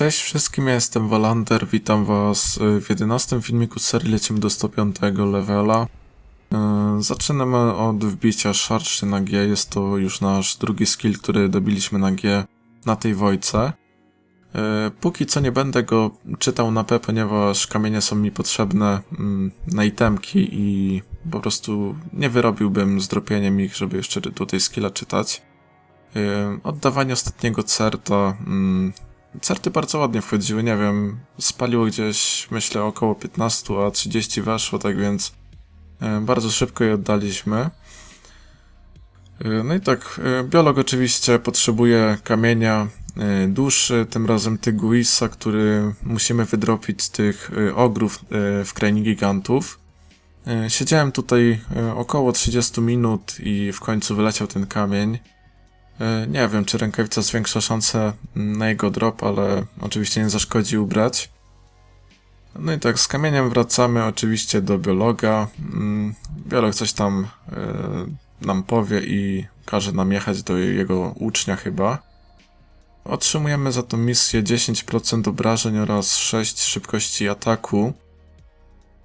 Cześć wszystkim, ja jestem Walander, witam was y, w 11 filmiku serii Lecimy do 105 levela. Y, Zaczynamy od wbicia szarszy na G, jest to już nasz drugi skill, który dobiliśmy na G na tej wojce. Y, Póki co nie będę go czytał na P, ponieważ kamienie są mi potrzebne mm, na itemki i po prostu nie wyrobiłbym z ich, żeby jeszcze tutaj skilla czytać. Oddawanie ostatniego certa. Certy bardzo ładnie wchodziły, nie wiem, spaliło gdzieś, myślę, około 15, a 30 weszło, tak więc y, bardzo szybko je oddaliśmy. Y, No i tak, y, biolog oczywiście potrzebuje kamienia duszy, tym razem Tyguisa, który musimy wydropić z tych ogrów w krainie gigantów. Siedziałem tutaj około 30 minut i w końcu wyleciał ten kamień. E, Nie wiem, czy rękawica zwiększa szanse na jego drop, ale oczywiście nie zaszkodzi ubrać. No i tak, z kamieniem wracamy oczywiście do biologa. Mm, Biolog coś tam e, nam powie i każe nam jechać do jego ucznia chyba. Otrzymujemy za tą misję 10% obrażeń oraz 6 szybkości ataku.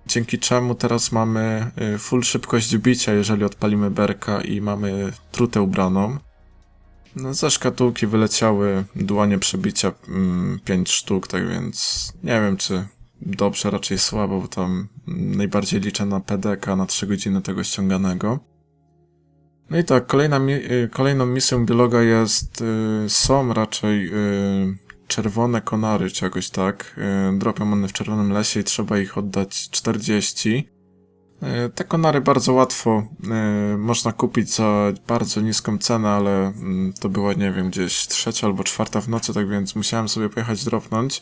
Dzięki czemu teraz mamy y, full szybkość bicia, jeżeli odpalimy berka i mamy trutę ubraną. No, ze szkatułki wyleciały dłonie przebicia 5 sztuk, tak więc nie wiem czy dobrze, raczej słabo, bo tam mm, najbardziej liczę na PDK na 3 godziny tego ściąganego. No i tak, kolejna y, kolejną misją biologa jest, y, są raczej y, czerwone konary, czy jakoś tak. Dropią one w czerwonym lesie i trzeba ich oddać 40. E, Te konary bardzo łatwo e, można kupić za bardzo niską cenę, ale mm, to była, nie wiem, gdzieś trzecia albo czwarta w nocy, tak więc musiałem sobie pojechać dropnąć.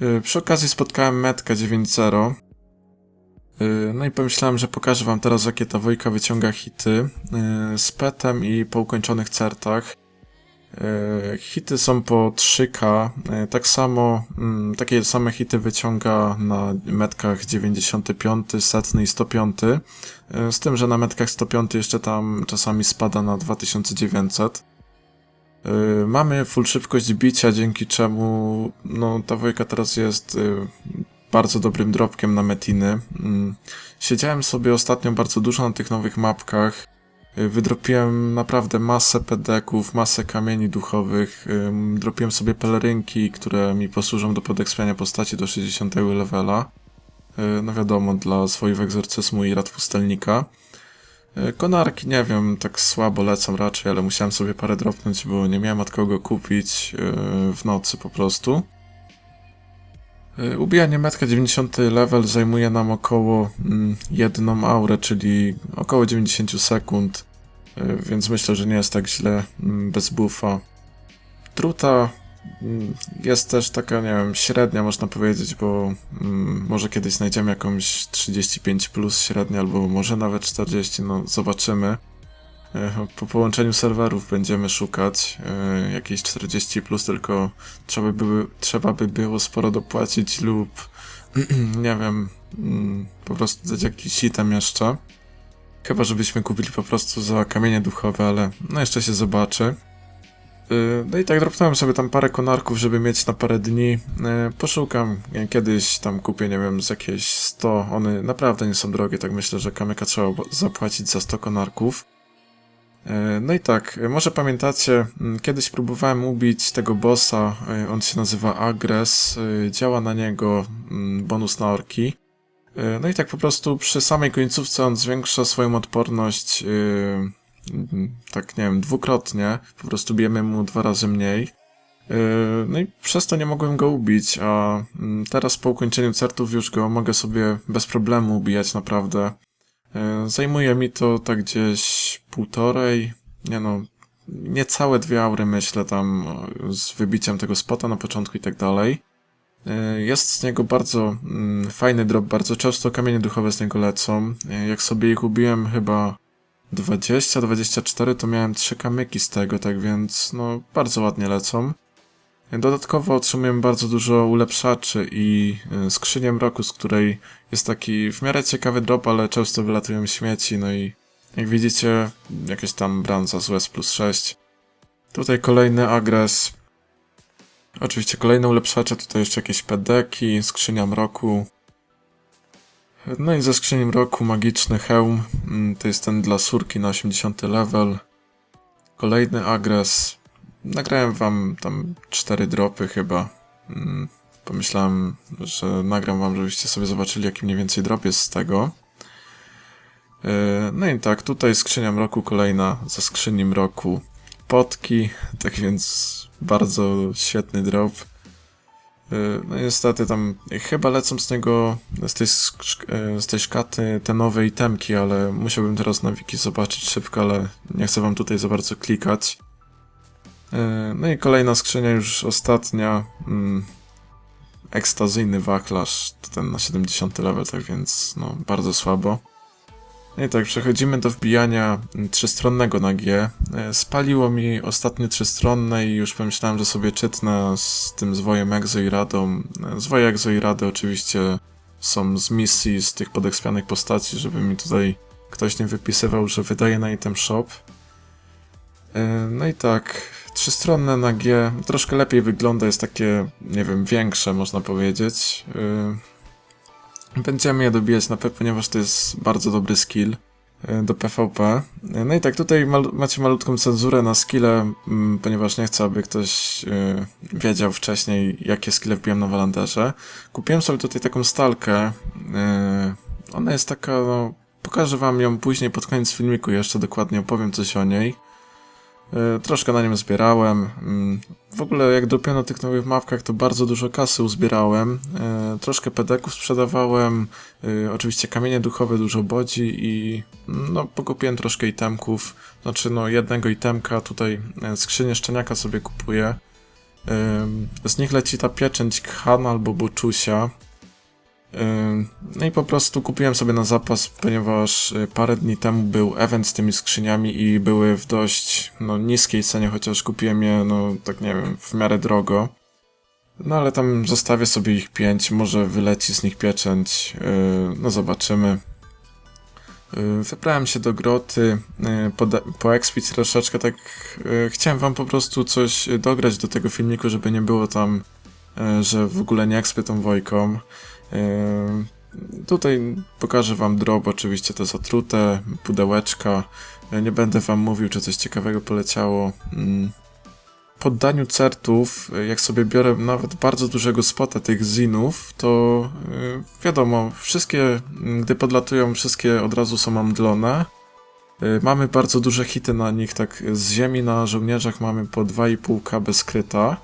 E, Przy okazji spotkałem Metka 9.0. E, No i pomyślałem, że pokażę wam teraz, jakie ta wojka wyciąga hity z petem i po ukończonych certach. E, Hity są po 3K. E, Tak samo, mm, takie same hity wyciąga na metkach 95, setny i 105. E, Z tym, że na metkach 105 jeszcze tam czasami spada na 2900. E, Mamy full szybkość bicia, dzięki czemu no, ta wojka teraz jest bardzo dobrym dropkiem na metiny. Mm, Siedziałem sobie ostatnio bardzo dużo na tych nowych mapkach. Y, Wydropiłem naprawdę masę pedeków, masę kamieni duchowych. Dropiłem sobie pelerynki, które mi posłużą do podekspiania postaci do 60 levela. Y, No wiadomo, dla swoich egzorcyzmu i rad pustelnika. Y, Konarki, nie wiem, tak słabo lecą raczej, ale musiałem sobie parę dropnąć, bo nie miałem od kogo kupić w nocy po prostu. Y, Ubijanie metka 90 level zajmuje nam około mm, jedną aurę, czyli około 90 sekund, y, więc myślę, że nie jest tak źle mm, bez buffa. Truta mm, jest też taka, nie wiem, średnia można powiedzieć, bo może kiedyś znajdziemy jakąś 35 plus średnia, albo może nawet 40, no zobaczymy. E, Po połączeniu serwerów będziemy szukać e, jakieś 40 plus, tylko trzeba by, trzeba by było sporo dopłacić lub nie wiem, mm, po prostu dać jakiś item jeszcze. Chyba, żebyśmy kupili po prostu za kamienie duchowe, ale no jeszcze się zobaczy. E, No i tak dropnąłem sobie tam parę konarków, żeby mieć na parę dni. Poszukam, kiedyś tam kupię, nie wiem, z jakieś 100. One naprawdę nie są drogie, tak myślę, że kamyka trzeba zapłacić za 100 konarków. E, No i tak, e, może pamiętacie, kiedyś próbowałem ubić tego bossa, e, on się nazywa Agres, działa na niego bonus na orki. No i tak po prostu przy samej końcówce on zwiększa swoją odporność, tak nie wiem, dwukrotnie, po prostu bijemy mu dwa razy mniej. No i przez to nie mogłem go ubić, a teraz po ukończeniu certów już go mogę sobie bez problemu ubijać naprawdę. E, Zajmuje mi to tak gdzieś półtorej, nie no, niecałe dwie aury myślę tam z wybiciem tego spota na początku i tak dalej. E, Jest z niego bardzo mm, fajny drop, bardzo często kamienie duchowe z niego lecą. E, Jak sobie ich ubiłem chyba 20-24 to miałem trzy kamyki z tego, tak więc no bardzo ładnie lecą. Dodatkowo otrzymuję bardzo dużo ulepszaczy i y, skrzynię mroku, z której jest taki w miarę ciekawy drop, ale często wylatują śmieci, no i jak widzicie, jakieś tam branza z US plus 6. Tutaj kolejny agres. Oczywiście kolejne ulepszacze, tutaj jeszcze jakieś pedeki, skrzynia mroku. No i ze skrzyni mroku magiczny hełm, mm, to jest ten dla surki na 80 level. Kolejny agres. Nagrałem wam tam cztery dropy chyba. Mm, Pomyślałem, że nagram wam, żebyście sobie zobaczyli jaki mniej więcej drop jest z tego. Yy, No i tak, tutaj skrzynia mroku kolejna za skrzyni mroku potki, tak więc bardzo świetny drop. Yy, No niestety tam chyba lecą z niego, z tej, yy, z tej szkaty te nowe itemki, ale musiałbym teraz na wiki zobaczyć szybko, ale nie chcę wam tutaj za bardzo klikać. Yy, No i kolejna skrzynia, już ostatnia. mm, Ekstazyjny wachlarz, ten na 70 level, tak więc no bardzo słabo. No i tak, przechodzimy do wbijania mm, trzystronnego na G. E, Spaliło mi ostatnie trzystronne i już pomyślałem, że sobie czytnę z tym zwojem Exo i Radą. E, Zwoje Exo i Rady oczywiście są z misji, z tych podekspianych postaci, żeby mi tutaj ktoś nie wypisywał, że wydaje na item shop. E, No i tak, trzystronne na G troszkę lepiej wygląda, jest takie, nie wiem, większe można powiedzieć. E, Będziemy je dobijać na P, ponieważ to jest bardzo dobry skill e, do PvP. No i tak, tutaj mal macie malutką cenzurę na skille, mm, ponieważ nie chcę, aby ktoś wiedział wcześniej, jakie skille wbiłem na Walanderze. Kupiłem sobie tutaj taką stalkę. Ona jest taka, no, pokażę wam ją później pod koniec filmiku, jeszcze dokładnie opowiem coś o niej. E, Troszkę na nim zbierałem. Mm, W ogóle jak dopiero tych nowych mapkach, to bardzo dużo kasy uzbierałem. E, Troszkę pedeków sprzedawałem. e, Oczywiście kamienie duchowe, dużo bodzi i mm, no pokupiłem troszkę itemków. Znaczy no jednego itemka, tutaj skrzynię szczeniaka sobie kupuję. Z nich leci ta pieczęć Khan albo Buczusia. No i po prostu kupiłem sobie na zapas, ponieważ y, parę dni temu był event z tymi skrzyniami i były w dość no, niskiej cenie, chociaż kupiłem je, no tak nie wiem, w miarę drogo. No ale tam zostawię sobie ich pięć, może wyleci z nich pieczęć, yy, no zobaczymy. Yy, Wybrałem się do groty, yy, poda- poekspić troszeczkę, tak chciałem wam po prostu coś dograć do tego filmiku, żeby nie było tam, że w ogóle nie ekspię tą Wojką. Tutaj pokażę wam drop, oczywiście to zatrute, pudełeczka. Nie będę wam mówił, czy coś ciekawego poleciało. Mm. Po daniu certów, jak sobie biorę nawet bardzo dużego spota tych zinów, to yy, wiadomo, wszystkie, mm, gdy podlatują, wszystkie od razu są omdlone. Yy, Mamy bardzo duże hity na nich, tak z ziemi na żołnierzach mamy po 2,5k bez kryta.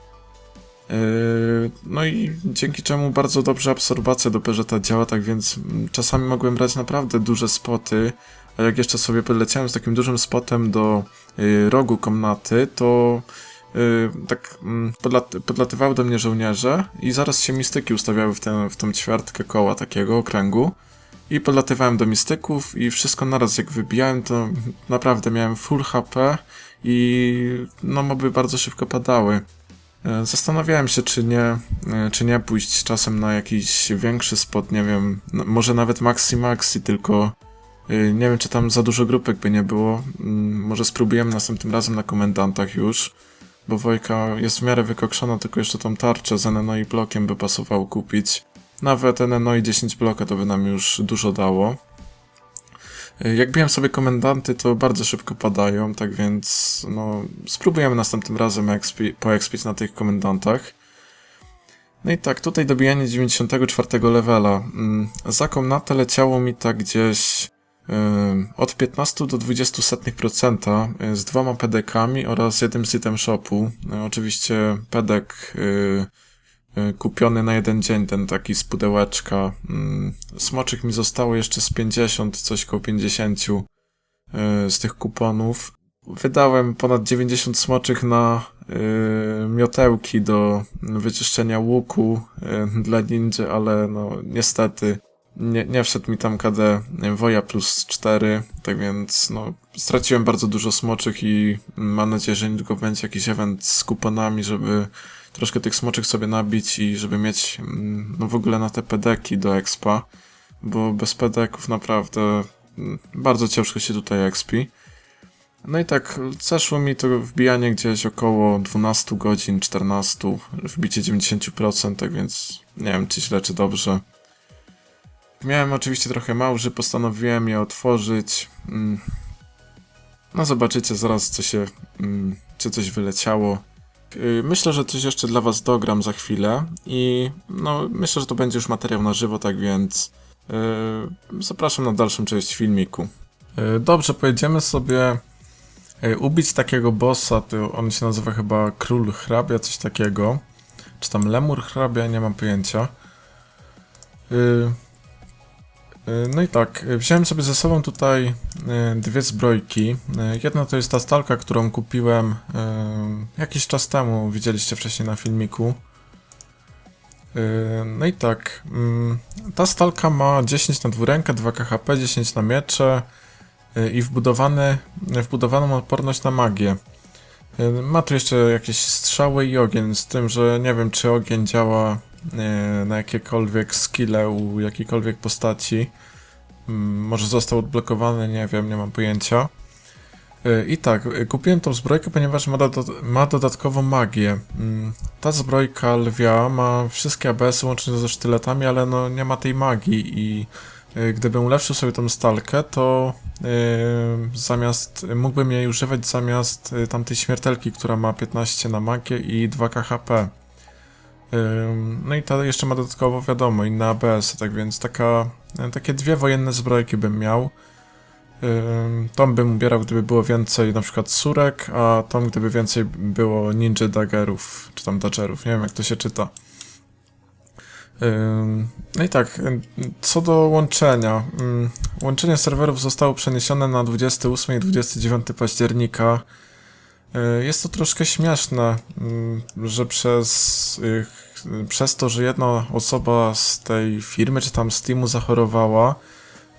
Yy, No i dzięki czemu bardzo dobrze absorbacja do Peżeta działa, tak więc mm, czasami mogłem brać naprawdę duże spoty, a jak jeszcze sobie podleciałem z takim dużym spotem do yy, rogu komnaty, to yy, tak mm, podlat podlatywały do mnie żołnierze i zaraz się mistyki ustawiały w, tę w tą ćwiartkę koła takiego okręgu. I podlatywałem do mistyków i wszystko naraz jak wybijałem, to naprawdę miałem full HP i no moby bardzo szybko padały. E, Zastanawiałem się, czy nie, e, czy nie pójść czasem na jakiś większy spot, nie wiem, no, może nawet Maxi Maxi, tylko e, nie wiem, czy tam za dużo grupek by nie było. Mm, Może spróbujemy następnym razem na komendantach już, bo Wojka jest w miarę wykokszona, tylko jeszcze tą tarczę z NNO i blokiem by pasowało kupić. Nawet NNO i 10 bloka to by nam już dużo dało. E, Jak biłem sobie komendanty, to bardzo szybko padają, tak więc no, spróbujemy następnym razem expi- poekspić na tych komendantach. No i tak, tutaj dobijanie 94 levela. Mm, Za komnatę leciało mi tak gdzieś ym, od 15 do 20 setnych procenta y, z dwoma pedekami oraz jednym z item shopu. Y, Oczywiście pedek y, y, kupiony na jeden dzień, ten taki z pudełeczka. Mm, Smoczyk mi zostało jeszcze z 50, coś koło 50 y, z tych kuponów. Wydałem ponad 90 smoczych na y, miotełki do wyczyszczenia łuku dla ninja, ale no niestety nie, nie wszedł mi tam KD Woja plus 4, tak więc no straciłem bardzo dużo smoczych i mam nadzieję, że niedługo będzie jakiś event z kuponami, żeby troszkę tych smoczych sobie nabić i żeby mieć mm, no w ogóle na te pedeki do expa, bo bez pedeków naprawdę mm, bardzo ciężko się tutaj expi. No i tak, zeszło mi to wbijanie gdzieś około 12 godzin, 14, wbicie 90%, tak więc nie wiem czy źle, czy dobrze. Miałem oczywiście trochę małży, postanowiłem je otworzyć. Mm. No zobaczycie zaraz, co się, mm, czy coś wyleciało. Yy, Myślę, że coś jeszcze dla was dogram za chwilę i no myślę, że to będzie już materiał na żywo, tak więc yy, zapraszam na dalszą część filmiku. Yy, Dobrze, pojedziemy sobie ubić takiego bossa, to on się nazywa chyba Król Hrabia, coś takiego. Czy tam Lemur Hrabia, nie mam pojęcia. Yy, No i tak, yy, wziąłem sobie ze sobą tutaj yy, dwie zbrojki. Jedna to jest ta stalka, którą kupiłem jakiś czas temu, widzieliście wcześniej na filmiku. No i tak, mm, ta stalka ma 10 na dwurękę, 2 KHP, 10 na miecze i wbudowany, wbudowaną odporność na magię. Ma tu jeszcze jakieś strzały i ogień, z tym, że nie wiem czy ogień działa na jakiekolwiek skille u jakiejkolwiek postaci. Mm, Może został odblokowany, nie wiem, nie mam pojęcia. Yy, I tak, yy, kupiłem tą zbrojkę, ponieważ ma, doda ma dodatkową magię. Mm, Ta zbrojka lwia ma wszystkie ABS-y łącznie ze sztyletami, ale no nie ma tej magii i gdybym ulepszył sobie tą stalkę, to yy, zamiast, mógłbym jej używać zamiast tamtej śmiertelki, która ma 15 na magię i 2 KHP. No i ta jeszcze ma dodatkowo, wiadomo, inne ABS, tak więc taka, e, takie dwie wojenne zbrojki bym miał. Tą bym ubierał, gdyby było więcej na przykład surek, a tą gdyby więcej było ninja daggerów, czy tam dodgerów, nie wiem jak to się czyta. No i tak, co do łączenia. Łączenie serwerów zostało przeniesione na 28 i 29 października. Y, Jest to troszkę śmieszne, mm, że przez, przez to, że jedna osoba z tej firmy czy tam z teamu zachorowała,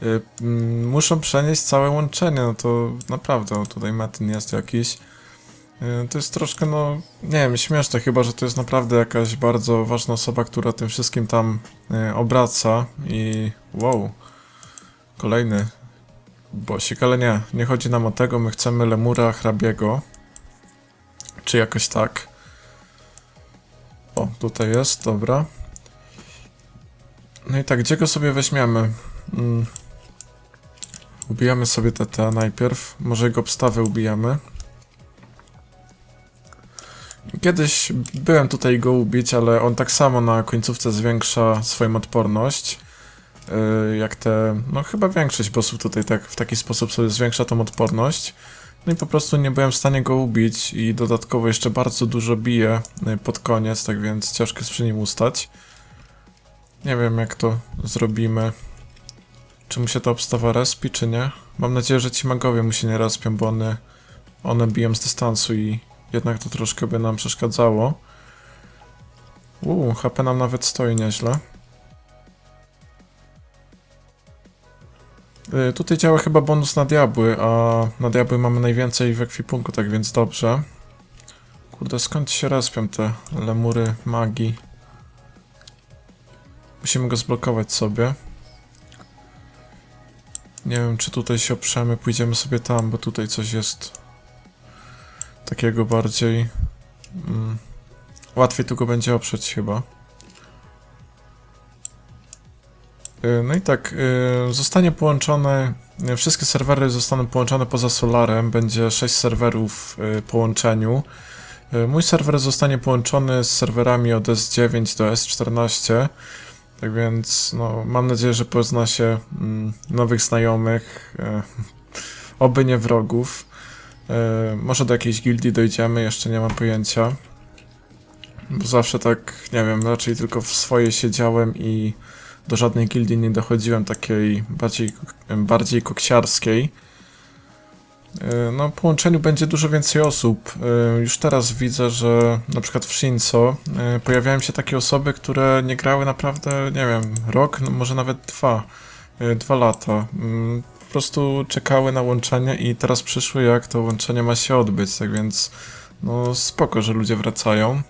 y, mm, muszą przenieść całe łączenie. No to naprawdę, no tutaj Metin jest jakiś. Y, To jest troszkę, no, nie wiem, śmieszne, chyba że to jest naprawdę jakaś bardzo ważna osoba, która tym wszystkim tam obraca i wow, kolejny bosik, ale nie, nie chodzi nam o tego, my chcemy Lemura Hrabiego, czy jakoś tak. O, tutaj jest, dobra. No i tak, gdzie go sobie weźmiemy? Mm. Ubijamy sobie TT najpierw, może jego obstawę ubijamy. Kiedyś byłem tutaj go ubić, ale on tak samo na końcówce zwiększa swoją odporność. Yy, jak te, no chyba większość bossów tutaj tak w taki sposób sobie zwiększa tą odporność. No i po prostu nie byłem w stanie go ubić i dodatkowo jeszcze bardzo dużo bije y, pod koniec, tak więc ciężko jest przy nim ustać. Nie wiem jak to zrobimy. Czy mu się ta obstawa respi, czy nie? Mam nadzieję, że ci magowie mu się nie respią, bo one, one biją z dystansu i jednak to troszkę by nam przeszkadzało. Uuu, HP nam nawet stoi nieźle. Tutaj działa chyba bonus na diabły, a na diabły mamy najwięcej w ekwipunku, tak więc dobrze. Kurde, skąd się respią te lemury magii? Musimy go zblokować sobie. Nie wiem, czy tutaj się oprzemy, pójdziemy sobie tam, bo tutaj coś jest takiego bardziej... Mm, łatwiej tu go będzie oprzeć chyba. No i tak, y, zostanie połączone, y, wszystkie serwery zostaną połączone poza Solarem, będzie 6 serwerów y, po łączeniu. Y, Mój serwer zostanie połączony z serwerami od S9 do S14, tak więc no, mam nadzieję, że pozna się mm, nowych znajomych, y, oby nie wrogów. Y, Może do jakiejś gildii dojdziemy, jeszcze nie mam pojęcia. Bo zawsze tak, nie wiem, raczej tylko w swojej siedziałem i do żadnej gildii nie dochodziłem takiej bardziej, bardziej koksiarskiej. Yy, No, po łączeniu będzie dużo więcej osób. Yy, Już teraz widzę, że na przykład w Shinso yy, pojawiają się takie osoby, które nie grały naprawdę, nie wiem, rok, no może nawet dwa, dwa lata. Yy, Po prostu czekały na łączenie i teraz przyszły, jak to łączenie ma się odbyć, tak więc no spoko, że ludzie wracają.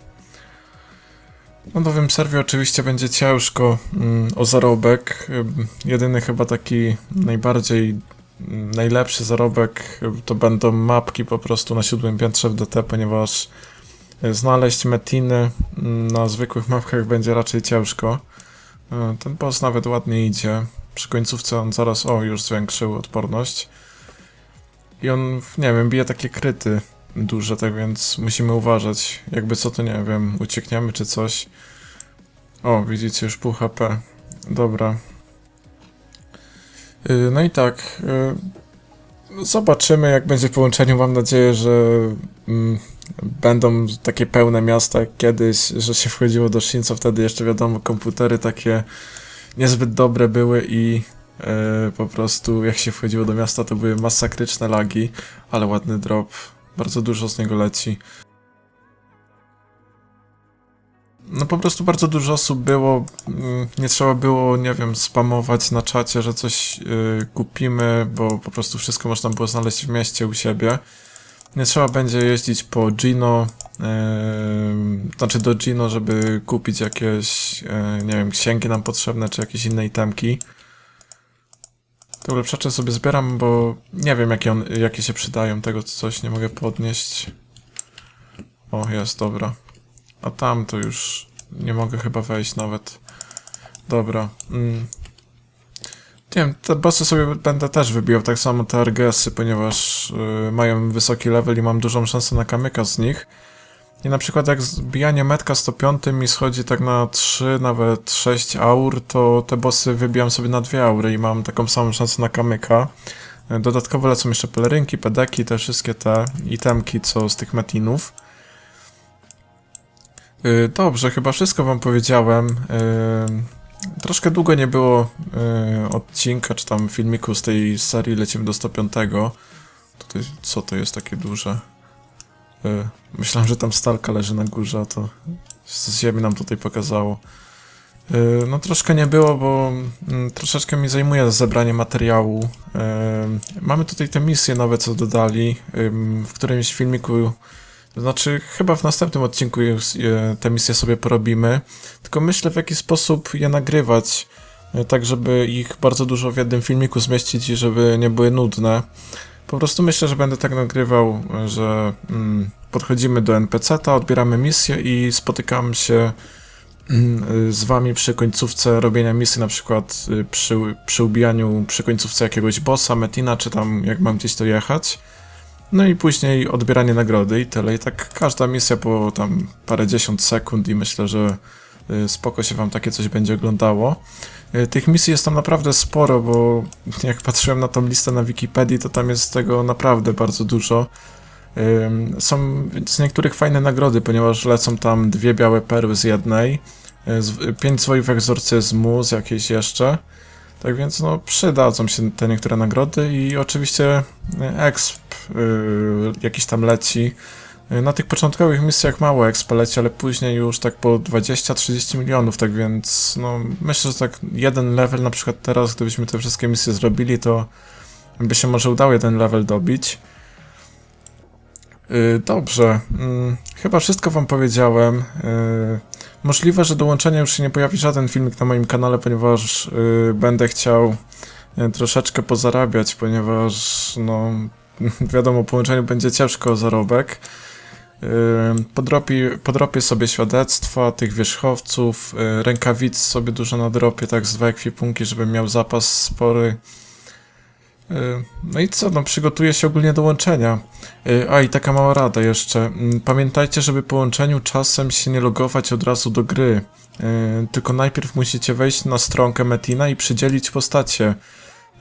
Na nowym serwie oczywiście będzie ciężko mm, o zarobek. Jedyny chyba taki najbardziej mm, najlepszy zarobek to będą mapki po prostu na siódmym piętrze w DT, ponieważ y, znaleźć metiny mm, na zwykłych mapkach będzie raczej ciężko. Y, Ten boss nawet ładnie idzie. Przy końcówce on zaraz, o, już zwiększył odporność. I on, nie wiem, bije takie kryty duże, tak więc musimy uważać. Jakby co to, nie wiem, uciekniemy czy coś. O, widzicie, już pół HP. Dobra. Y, No i tak. y, Zobaczymy, jak będzie w połączeniu. Mam nadzieję, że mm, będą takie pełne miasta jak kiedyś, że się wchodziło do Shin, co wtedy jeszcze wiadomo, komputery takie niezbyt dobre były i e, po prostu jak się wchodziło do miasta, to były masakryczne lagi, ale ładny drop. Bardzo dużo z niego leci. No po prostu bardzo dużo osób było, mm, nie trzeba było, nie wiem, spamować na czacie, że coś y, kupimy, bo po prostu wszystko można było znaleźć w mieście u siebie. Nie trzeba będzie jeździć po Gino, y, znaczy do Gino, żeby kupić jakieś, y, nie wiem, księgi nam potrzebne, czy jakieś inne itemki. Te ulepszacze sobie zbieram, bo nie wiem, jakie, on, jakie się przydają, tego coś nie mogę podnieść. O, jest, dobra. A tam to już nie mogę chyba wejść nawet. Dobra. Mm. Nie wiem, te bossy sobie będę też wybijał, tak samo te RGS-y, ponieważ y, mają wysoki level i mam dużą szansę na kamyka z nich. I na przykład jak zbijanie metka 105 mi schodzi tak na 3, nawet 6 aur, to te bossy wybijam sobie na 2 aury i mam taką samą szansę na kamyka. Dodatkowo lecą jeszcze pelerynki, pedeki, te wszystkie te itemki, co z tych metinów. Y, Dobrze, chyba wszystko wam powiedziałem. Y, Troszkę długo nie było y, odcinka, czy tam filmiku z tej serii Lecimy do 105. Tutaj, co to jest takie duże? Y, Myślałem, że tam stalka leży na górze, a to ziemi nam tutaj pokazało. Y, No troszkę nie było, bo mm, troszeczkę mi zajmuje zebranie materiału. Y, Mamy tutaj te misje nowe, co dodali. W którymś filmiku znaczy, chyba w następnym odcinku e, te misje sobie porobimy. Tylko myślę, w jaki sposób je nagrywać, e, tak żeby ich bardzo dużo w jednym filmiku zmieścić i żeby nie były nudne. Po prostu myślę, że będę tak nagrywał, że mm, podchodzimy do NPC-ta, odbieramy misję i spotykam się mm, z wami przy końcówce robienia misji, na przykład y, przy, przy ubijaniu przy końcówce jakiegoś bossa, metina, czy tam jak mam gdzieś to jechać. No i później odbieranie nagrody i tyle. I tak każda misja po tam parędziesiąt sekund i myślę, że y, spoko się wam takie coś będzie oglądało. Y, Tych misji jest tam naprawdę sporo, bo jak patrzyłem na tą listę na Wikipedii, to tam jest tego naprawdę bardzo dużo. Są z niektórych fajne nagrody, ponieważ lecą tam dwie białe perły z jednej, z- pięć zwojów egzorcyzmu z jakiejś jeszcze. Tak więc no przydadzą się te niektóre nagrody i oczywiście y, exp jakiś tam leci. Y, Na tych początkowych misjach mało exp leci, ale później już tak po 20-30 milionów, tak więc no myślę, że tak jeden level na przykład teraz, gdybyśmy te wszystkie misje zrobili, to by się może udało jeden level dobić. Y, Dobrze, mm, chyba wszystko wam powiedziałem. Y, Możliwe, że do łączenia już się nie pojawi żaden filmik na moim kanale, ponieważ y, będę chciał y, troszeczkę pozarabiać, ponieważ no wiadomo, po łączeniu będzie ciężko o zarobek. Podrobi, podrobię sobie świadectwa tych wierzchowców, y, rękawic sobie dużo nadrobię, tak dwa ekwipunki, żebym miał zapas spory. No i co, no przygotuję się ogólnie do łączenia. Y, A i taka mała rada jeszcze. Pamiętajcie, żeby po łączeniu czasem się nie logować od razu do gry. Tylko najpierw musicie wejść na stronkę Metina i przydzielić postacie.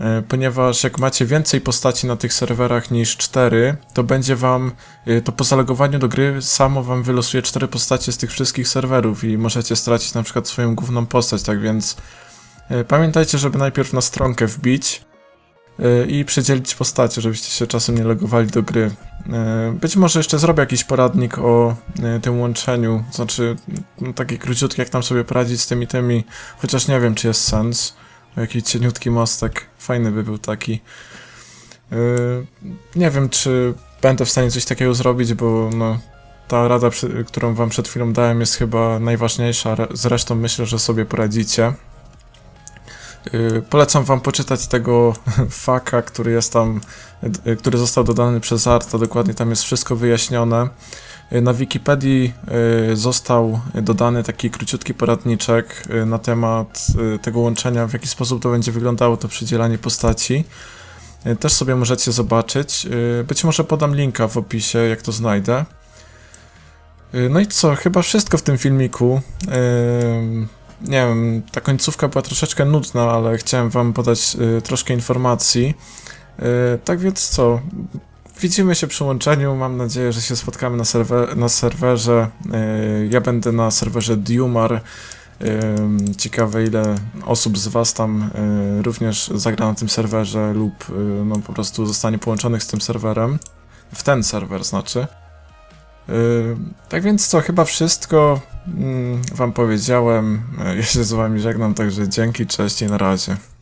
Y, Ponieważ jak macie więcej postaci na tych serwerach niż 4, to będzie wam, y, to po zalegowaniu do gry samo wam wylosuje 4 postacie z tych wszystkich serwerów i możecie stracić na przykład swoją główną postać, tak więc y, pamiętajcie, żeby najpierw na stronkę wbić, i przedzielić postacie, żebyście się czasem nie logowali do gry. Być może jeszcze zrobię jakiś poradnik o tym łączeniu, znaczy no, taki króciutki, jak tam sobie poradzić z tymi tymi, chociaż nie wiem, czy jest sens. Jakiś cieniutki mostek, fajny by był taki. Y, Nie wiem, czy będę w stanie coś takiego zrobić, bo no, ta rada, którą wam przed chwilą dałem, jest chyba najważniejsza. Re- Zresztą myślę, że sobie poradzicie. Y, Polecam wam poczytać tego faka, który jest tam, który został dodany przez Arta, dokładnie tam jest wszystko wyjaśnione. Y, Na Wikipedii y, został dodany taki króciutki poradniczek y, na temat tego łączenia, w jaki sposób to będzie wyglądało, to przydzielanie postaci. Też sobie możecie zobaczyć. Być może podam linka w opisie, jak to znajdę. No i co, chyba wszystko w tym filmiku. Nie wiem, ta końcówka była troszeczkę nudna, ale chciałem wam podać troszkę informacji. Tak więc co, widzimy się przy łączeniu. Mam nadzieję, że się spotkamy na, serwer, na serwerze. Y, Ja będę na serwerze Dumar. Ym, Ciekawe ile osób z was tam y, również zagra na tym serwerze lub no po prostu zostanie połączonych z tym serwerem. W ten serwer znaczy. Tak więc co, chyba wszystko mm, wam powiedziałem. Ja się z wami żegnam, także dzięki, cześć i na razie.